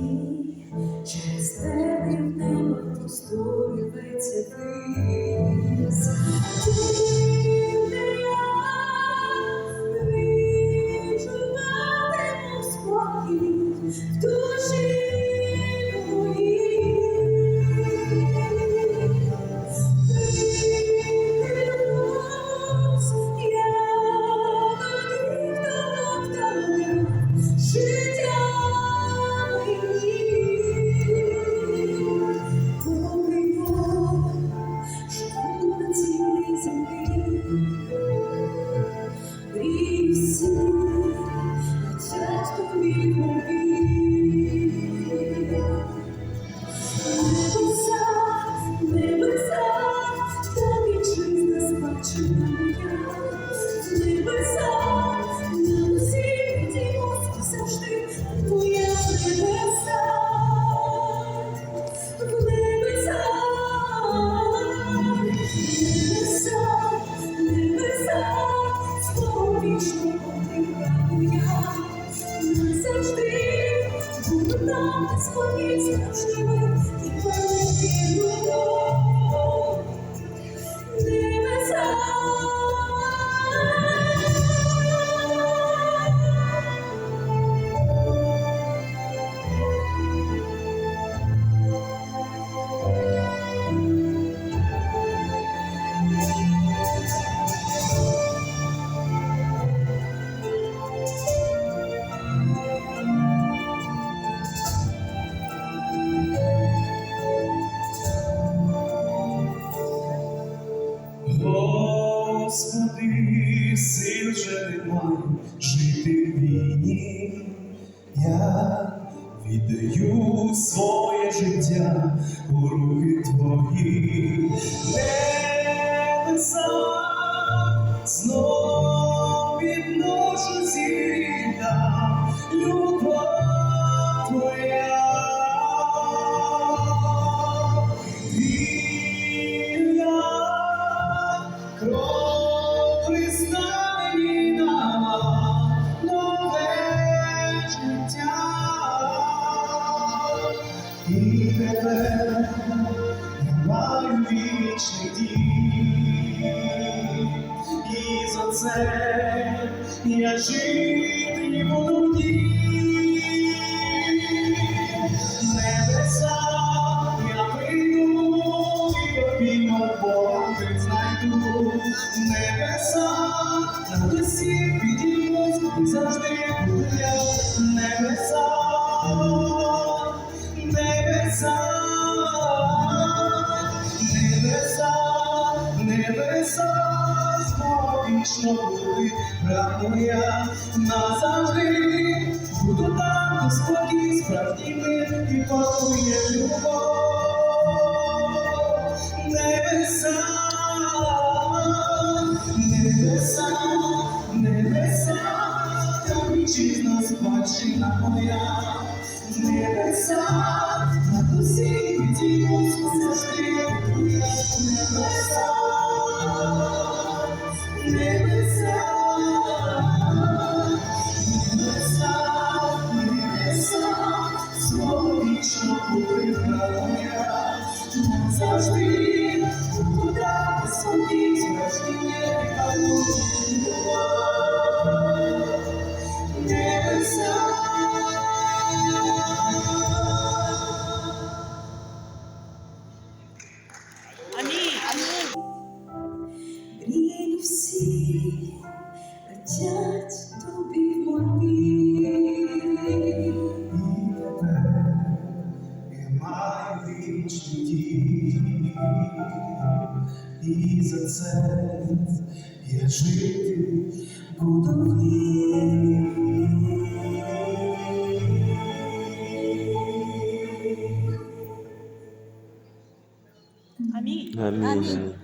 і через тебе в небо просторюється вись. Назавжди буду там, де спокій справжньої Господи, сил вже немає жити в війні. Я віддаю своє життя у руки твої. Небеса знов вічний дім. І за це я жити буду ній. Небеса, я прийду і обійму Бога ти знайду. Небеса, над усім підіймусь і завжди буду я. Небеса, небеса, небеса, вічно були прагну я назавжди. Буду там, де спокій, справжній мир і панує любов. Небеса, небеса, небеса, там вітчизна спадщина моя. Небеса, над усі відіймуть завжди. Небеса, вічно моя, назавжди буду дати собі зрождення І за це я жити буду в ній. Амінь. Амінь.